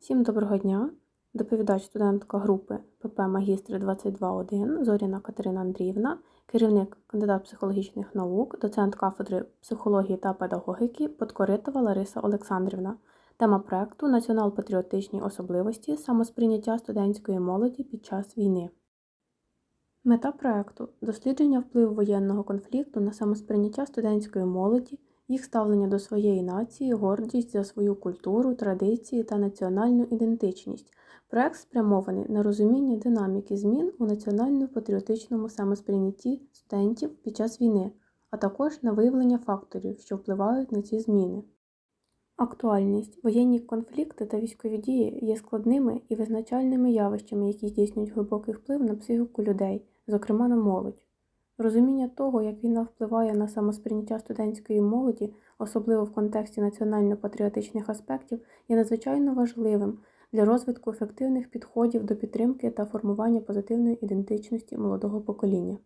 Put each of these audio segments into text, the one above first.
Всім доброго дня! Доповідач студентка групи ПП Магістри 221 Зоріна Катерина Андріївна, керівник кандидат психологічних наук, доцент кафедри психології та педагогіки Подкоритова Лариса Олександрівна. Тема проекту Націонал-патріотичні особливості самосприйняття студентської молоді під час війни. Мета проекту дослідження впливу воєнного конфлікту на самосприйняття студентської молоді, їх ставлення до своєї нації, гордість за свою культуру, традиції та національну ідентичність. Проект спрямований на розуміння динаміки змін у національно-патріотичному самосприйнятті студентів під час війни, а також на виявлення факторів, що впливають на ці зміни. Актуальність воєнні конфлікти та військові дії є складними і визначальними явищами, які здійснюють глибокий вплив на психіку людей, зокрема на молодь. Розуміння того, як війна впливає на самосприйняття студентської молоді, особливо в контексті національно-патріотичних аспектів, є надзвичайно важливим для розвитку ефективних підходів до підтримки та формування позитивної ідентичності молодого покоління.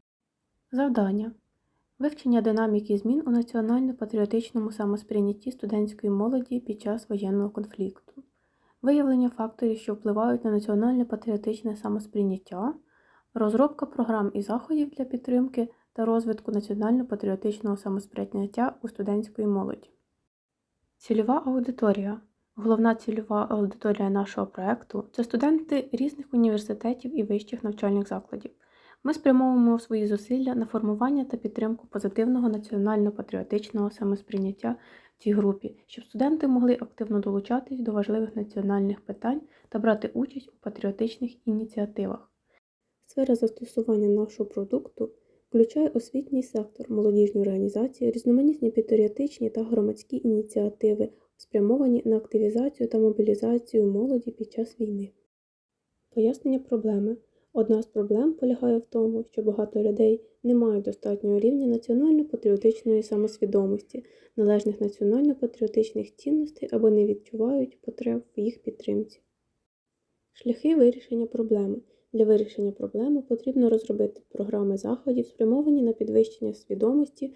Завдання вивчення динаміки змін у національно-патріотичному самосприйнятті студентської молоді під час воєнного конфлікту, виявлення факторів, що впливають на національно-патріотичне самосприйняття, розробка програм і заходів для підтримки та розвитку національно-патріотичного самосприйняття у студентської молоді. Цільова аудиторія. Головна цільова аудиторія нашого проєкту це студенти різних університетів і вищих навчальних закладів. Ми спрямовуємо свої зусилля на формування та підтримку позитивного національно-патріотичного самосприйняття в цій групі, щоб студенти могли активно долучатись до важливих національних питань та брати участь у патріотичних ініціативах. Сфера застосування нашого продукту включає освітній сектор, молодіжні організації, різноманітні патріотичні та громадські ініціативи, спрямовані на активізацію та мобілізацію молоді під час війни. Пояснення проблеми. Одна з проблем полягає в тому, що багато людей не мають достатнього рівня національно-патріотичної самосвідомості, належних національно-патріотичних цінностей або не відчувають потреб в їх підтримці. Шляхи вирішення проблеми. Для вирішення проблеми потрібно розробити програми заходів, спрямовані на підвищення свідомості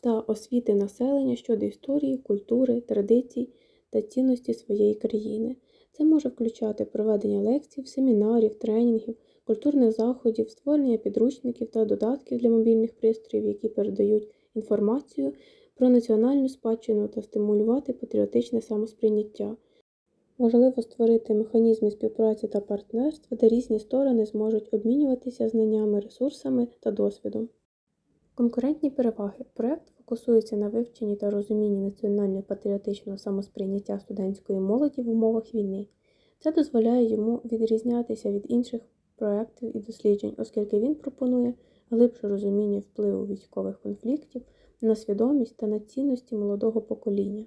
та освіти населення щодо історії, культури, традицій та цінності своєї країни. Це може включати проведення лекцій, семінарів, тренінгів, культурних заходів, створення підручників та додатків для мобільних пристроїв, які передають інформацію про національну спадщину та стимулювати патріотичне самосприйняття. Важливо створити механізми співпраці та партнерства, де різні сторони зможуть обмінюватися знаннями, ресурсами та досвідом. Конкурентні переваги. Проект фокусується на вивченні та розумінні національно-патріотичного самосприйняття студентської молоді в умовах війни. Це дозволяє йому відрізнятися від інших проєктів і досліджень, оскільки він пропонує глибше розуміння впливу військових конфліктів на свідомість та на цінності молодого покоління.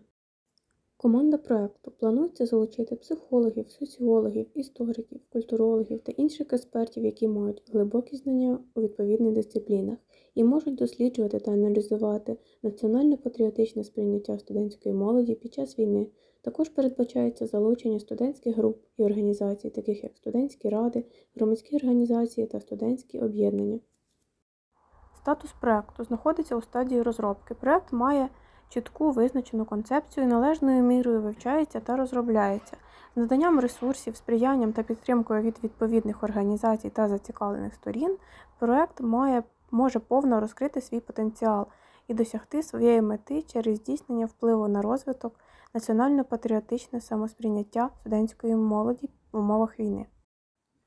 Команда проекту планується залучити психологів, соціологів, істориків, культурологів та інших експертів, які мають глибокі знання у відповідних дисциплінах і можуть досліджувати та аналізувати національно-патріотичне сприйняття студентської молоді під час війни. Також передбачається залучення студентських груп і організацій, таких як студентські ради, громадські організації та студентські об'єднання. Статус проекту знаходиться у стадії розробки. Проект має чітку визначену концепцію належною мірою вивчається та розробляється. З наданням ресурсів, сприянням та підтримкою від відповідних організацій та зацікавлених сторін, проект має, може повно розкрити свій потенціал і досягти своєї мети через здійснення впливу на розвиток національно-патріотичне самосприйняття студентської молоді в умовах війни.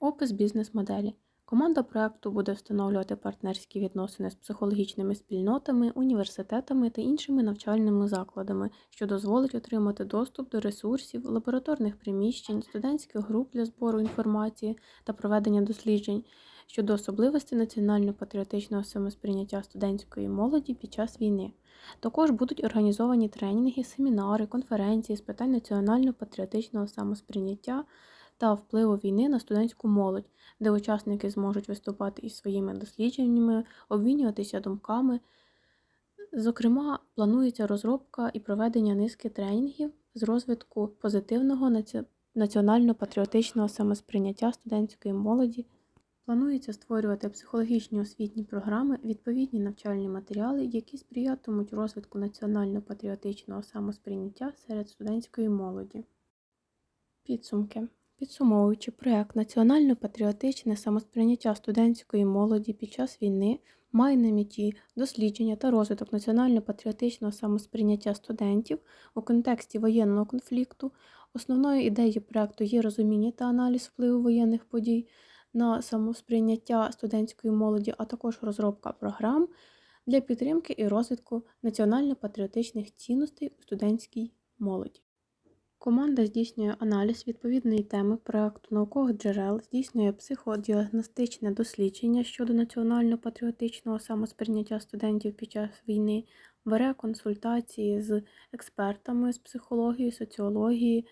Опис бізнес-моделі. Команда проекту буде встановлювати партнерські відносини з психологічними спільнотами, університетами та іншими навчальними закладами, що дозволить отримати доступ до ресурсів, лабораторних приміщень, студентських груп для збору інформації та проведення досліджень щодо особливостей національно-патріотичного самосприйняття студентської молоді під час війни. Також будуть організовані тренінги, семінари, конференції з питань національно-патріотичного самосприйняття та впливу війни на студентську молодь, де учасники зможуть виступати із своїми дослідженнями, обмінюватися думками. Зокрема, планується розробка і проведення низки тренінгів з розвитку позитивного національно-патріотичного самосприйняття студентської молоді. Планується створювати психологічні освітні програми, відповідні навчальні матеріали, які сприятимуть розвитку національно-патріотичного самосприйняття серед студентської молоді. Підсумки. Підсумовуючи проект Національно-патріотичне самосприйняття студентської молоді під час війни має на меті дослідження та розвиток національно-патріотичного самосприйняття студентів у контексті воєнного конфлікту. Основною ідеєю проекту є розуміння та аналіз впливу воєнних подій на самосприйняття студентської молоді, а також розробка програм для підтримки і розвитку національно-патріотичних цінностей у студентській молоді. Команда здійснює аналіз відповідної теми проекту наукових джерел, здійснює психодіагностичне дослідження щодо національно-патріотичного самосприйняття студентів під час війни, бере консультації з експертами з психології, соціології,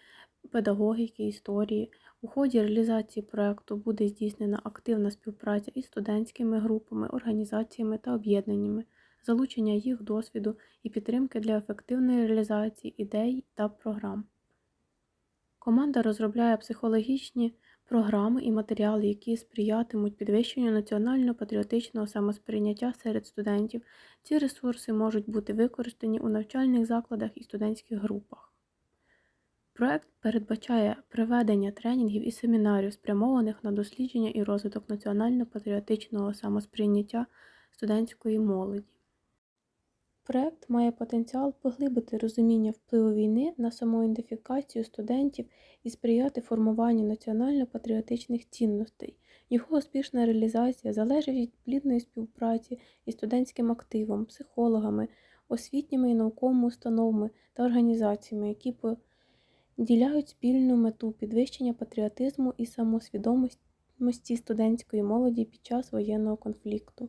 педагогіки, історії. У ході реалізації проекту буде здійснена активна співпраця із студентськими групами, організаціями та об'єднаннями, залучення їх досвіду і підтримки для ефективної реалізації ідей та програм. Команда розробляє психологічні програми і матеріали, які сприятимуть підвищенню національно-патріотичного самосприйняття серед студентів. Ці ресурси можуть бути використані у навчальних закладах і студентських групах. Проект передбачає проведення тренінгів і семінарів, спрямованих на дослідження і розвиток національно-патріотичного самосприйняття студентської молоді. Проект має потенціал поглибити розуміння впливу війни на самоідентифікацію студентів і сприяти формуванню національно-патріотичних цінностей. Його успішна реалізація залежить від плідної співпраці із студентським активом, психологами, освітніми і науковими установами та організаціями, які поділяють спільну мету підвищення патріотизму і самосвідомості студентської молоді під час воєнного конфлікту.